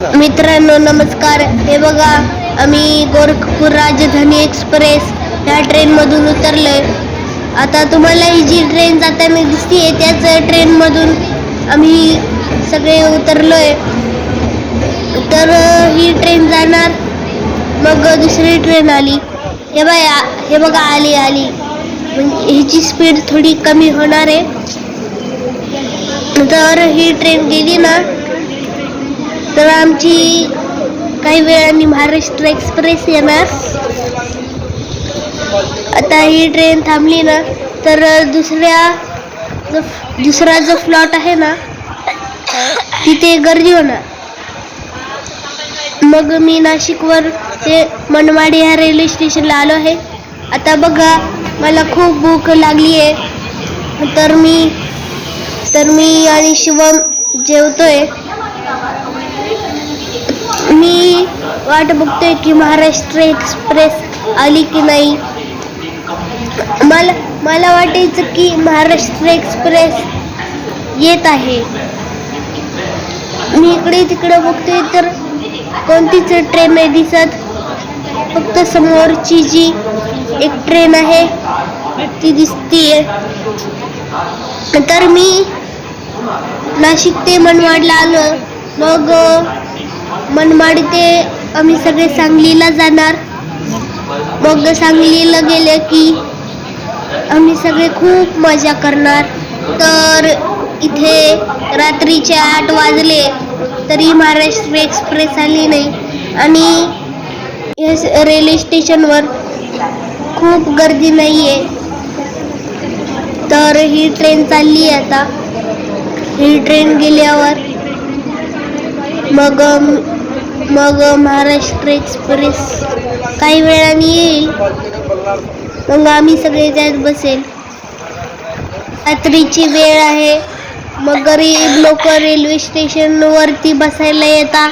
मित्रांनो नमस्कार. हे बघा आम्ही गोरखपूर राजधानी एक्सप्रेस ह्या ट्रेनमधून उतरलोय. आता तुम्हाला ही जी ट्रेन जाताना आहे त्याच ट्रेनमधून आम्ही सगळे उतरलोय. तर ही ट्रेन जाणार. मग दुसरी ट्रेन आली. हे बाय हे बघा आली आली. म्हणजे ह्याची स्पीड थोडी कमी होणार आहे. तर ही ट्रेन गेली ना तर आमची काही वेळाने महाराष्ट्र एक्सप्रेस येणार. आता ही ट्रेन थांबली ना तर दुसऱ्या जो दुसरा जो फ्लॉट आहे ना तिथे गर्दी होणार. मग मी नाशिकवर ते मनमाडी ह्या रेल्वे स्टेशनला आलो आहे. आता बघा मला खूप भूक लागली आहे. तर मी तर मी आणि शिवम जेवतोय. मी वाट बघतोय की महाराष्ट्र एक्सप्रेस आली की नाही. मला मला वाटायचं की महाराष्ट्र एक्सप्रेस येत आहे. मी इकडे तिकडे बघतोय तर कोणतीच ट्रेन नाही दिसत. फक्त समोरची जी एक ट्रेन आहे ती दिसतीये. तर मी नाशिक ते मनवाडला आलो. मग मनमाड ते आम्ही सगळे सांगलीला जाणार. मग सांगलीला गेले की आम्ही सगळे खूप मजा करणार. तर इथे रात्रीचे आठ वाजले तरी महाराष्ट्र एक्सप्रेस आली नाही. आणि या रेल्वे स्टेशनवर खूप गर्दी नाही आहे तर ही ट्रेन चालली आहे आता. ही ट्रेन गेल्यावर मग मग महाराष्ट्र एक्सप्रेस काही वेळाने येईल. मग आम्ही सगळे त्यात बसेल. रात्रीची वेळ आहे. मग गरीब लोक रेल्वे स्टेशनवरती बसायला येतात.